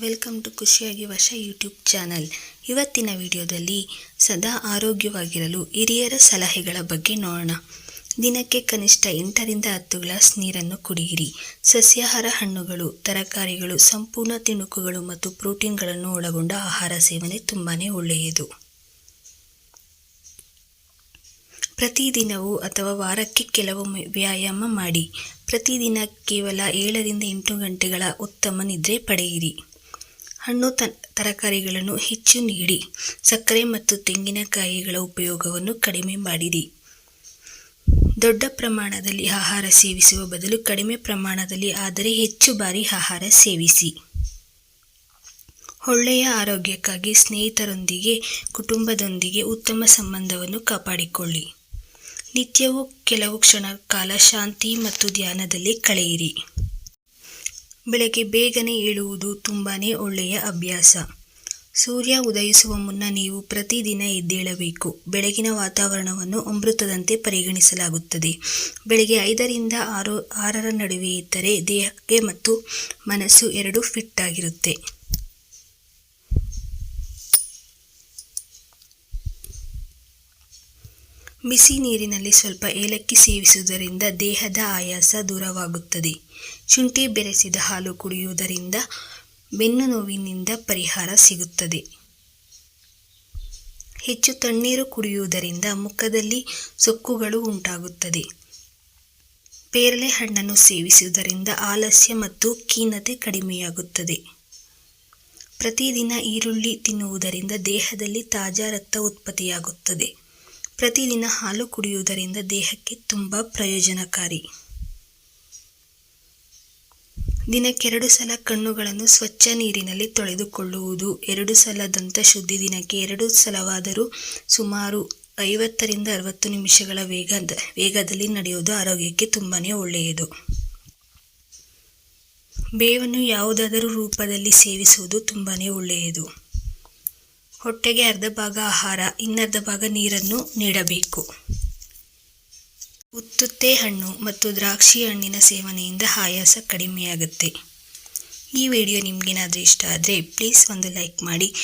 Welcome to ಖುಷಿಯಾಗಿ ವಶ YouTube channel ಇವತ್ತಿನ ವಿಡಿಯೋದಲ್ಲಿ ಸದಾ ಆರೋಗ್ಯವಾಗಿರಲು ಹಿರಿಯರ ಸಲಹೆಗಳ ಬಗ್ಗೆ ನೋಡೋಣ. ದಿನಕ್ಕೆ ಕನಿಷ್ಠ ಎಂಟರಿಂದ ಹತ್ತು ಗ್ಲಾಸ್ ನೀರನ್ನು ಕುಡಿಯಿರಿ. ಸಸ್ಯಾಹಾರ ಹಣ್ಣುಗಳು, ತರಕಾರಿಗಳು, ಸಂಪೂರ್ಣ ತಿಣುಕುಗಳು ಮತ್ತು ಪ್ರೋಟೀನ್ಗಳನ್ನು ಒಳಗೊಂಡ ಆಹಾರ ಸೇವನೆ ತುಂಬಾ ಒಳ್ಳೆಯದು. ಪ್ರತಿದಿನವೂ ಅಥವಾ ವಾರಕ್ಕೆ ಕೆಲವೊಮ್ಮೆ ವ್ಯಾಯಾಮ ಮಾಡಿ. ಪ್ರತಿದಿನ ಕೇವಲ ಏಳರಿಂದ ಎಂಟು ಗಂಟೆಗಳ ಉತ್ತಮ ನಿದ್ರೆ ಪಡೆಯಿರಿ. ಹಣ್ಣು ತ, ತರಕಾರಿಗಳನ್ನು ಹೆಚ್ಚು ನೀಡಿ. ಸಕ್ಕರೆ ಮತ್ತು ತೆಂಗಿನಕಾಯಿಗಳ ಉಪಯೋಗವನ್ನು ಕಡಿಮೆ ಮಾಡಿರಿ. ದೊಡ್ಡ ಪ್ರಮಾಣದಲ್ಲಿ ಆಹಾರ ಸೇವಿಸುವ ಬದಲು ಕಡಿಮೆ ಪ್ರಮಾಣದಲ್ಲಿ ಆದರೆ ಹೆಚ್ಚು ಬಾರಿ ಆಹಾರ ಸೇವಿಸಿ. ಒಳ್ಳೆಯ ಆರೋಗ್ಯಕ್ಕಾಗಿ ಸ್ನೇಹಿತರೊಂದಿಗೆ, ಕುಟುಂಬದೊಂದಿಗೆ ಉತ್ತಮ ಸಂಬಂಧವನ್ನು ಕಾಪಾಡಿಕೊಳ್ಳಿ. ನಿತ್ಯವೂ ಕೆಲವು ಕ್ಷಣ ಕಾಲ ಶಾಂತಿ ಮತ್ತು ಧ್ಯಾನದಲ್ಲಿ ಕಳೆಯಿರಿ. ಬೆಳಗ್ಗೆ ಬೇಗನೆ ಏಳುವುದು ತುಂಬಾ ಒಳ್ಳೆಯ ಅಭ್ಯಾಸ. ಸೂರ್ಯ ಉದಯಿಸುವ ಮುನ್ನ ನೀವು ಪ್ರತಿದಿನ ಎದ್ದೇಳಬೇಕು. ಬೆಳಗಿನ ವಾತಾವರಣವನ್ನು ಅಮೃತದಂತೆ ಪರಿಗಣಿಸಲಾಗುತ್ತದೆ. ಬೆಳಗ್ಗೆ ಐದರಿಂದ ಆರು, ಆರರ ನಡುವೆ ಇದ್ದರೆ ದೇಹಕ್ಕೆ ಮತ್ತು ಮನಸ್ಸು ಎರಡೂ ಫಿಟ್ ಆಗಿರುತ್ತೆ. ಬಿಸಿ ನೀರಿನಲ್ಲಿ ಸ್ವಲ್ಪ ಏಲಕ್ಕಿ ಸೇವಿಸುವುದರಿಂದ ದೇಹದ ಆಯಾಸ ದೂರವಾಗುತ್ತದೆ. ಶುಂಠಿ ಬೆರೆಸಿದ ಹಾಲು ಕುಡಿಯುವುದರಿಂದ ಬೆನ್ನು ನೋವಿನಿಂದ ಪರಿಹಾರ ಸಿಗುತ್ತದೆ. ಹೆಚ್ಚು ತಣ್ಣೀರು ಕುಡಿಯುವುದರಿಂದ ಮುಖದಲ್ಲಿ ಸೊಕ್ಕುಗಳು ಉಂಟಾಗುತ್ತದೆ. ಪೇರಳೆ ಹಣ್ಣನ್ನು ಸೇವಿಸುವುದರಿಂದ ಆಲಸ್ಯ ಮತ್ತು ಖೀನತೆ ಕಡಿಮೆಯಾಗುತ್ತದೆ. ಪ್ರತಿದಿನ ಈರುಳ್ಳಿ ತಿನ್ನುವುದರಿಂದ ದೇಹದಲ್ಲಿ ತಾಜಾ ರಕ್ತ ಉತ್ಪತ್ತಿಯಾಗುತ್ತದೆ. ಪ್ರತಿದಿನ ಹಾಲು ಕುಡಿಯುವುದರಿಂದ ದೇಹಕ್ಕೆ ತುಂಬ ಪ್ರಯೋಜನಕಾರಿ. ದಿನಕ್ಕೆರಡು ಸಲ ಕಣ್ಣುಗಳನ್ನು ಸ್ವಚ್ಛ ನೀರಿನಲ್ಲಿ ತೊಳೆದುಕೊಳ್ಳುವುದು, ಎರಡು ಸಲ ದಂತ ಶುದ್ಧಿ ದಿನಕ್ಕೆ ಎರಡು ಸಲವಾದರೂ ಸುಮಾರು ಐವತ್ತರಿಂದ ಅರವತ್ತು ನಿಮಿಷಗಳ ವೇಗದ ವೇಗದಲ್ಲಿ ನಡೆಯುವುದು ಆರೋಗ್ಯಕ್ಕೆ ತುಂಬಾ ಒಳ್ಳೆಯದು. ಬೇವನ್ನು ಯಾವುದಾದರೂ ರೂಪದಲ್ಲಿ ಸೇವಿಸುವುದು ತುಂಬಾ ಒಳ್ಳೆಯದು. ಹೊಟ್ಟೆಗೆ ಅರ್ಧ ಭಾಗ ಆಹಾರ, ಇನ್ನರ್ಧ ಭಾಗ ನೀರನ್ನು ನೀಡಬೇಕು. ಉತ್ತುತ್ತೆ ಹಣ್ಣು ಮತ್ತು ದ್ರಾಕ್ಷಿ ಹಣ್ಣಿನ ಸೇವನೆಯಿಂದ ಆಯಾಸ ಕಡಿಮೆಯಾಗುತ್ತೆ. ಈ ವಿಡಿಯೋ ನಿಮಗೇನಾದರೂ ಇಷ್ಟ ಆದರೆ ಪ್ಲೀಸ್ ಒಂದು ಲೈಕ್ ಮಾಡಿ.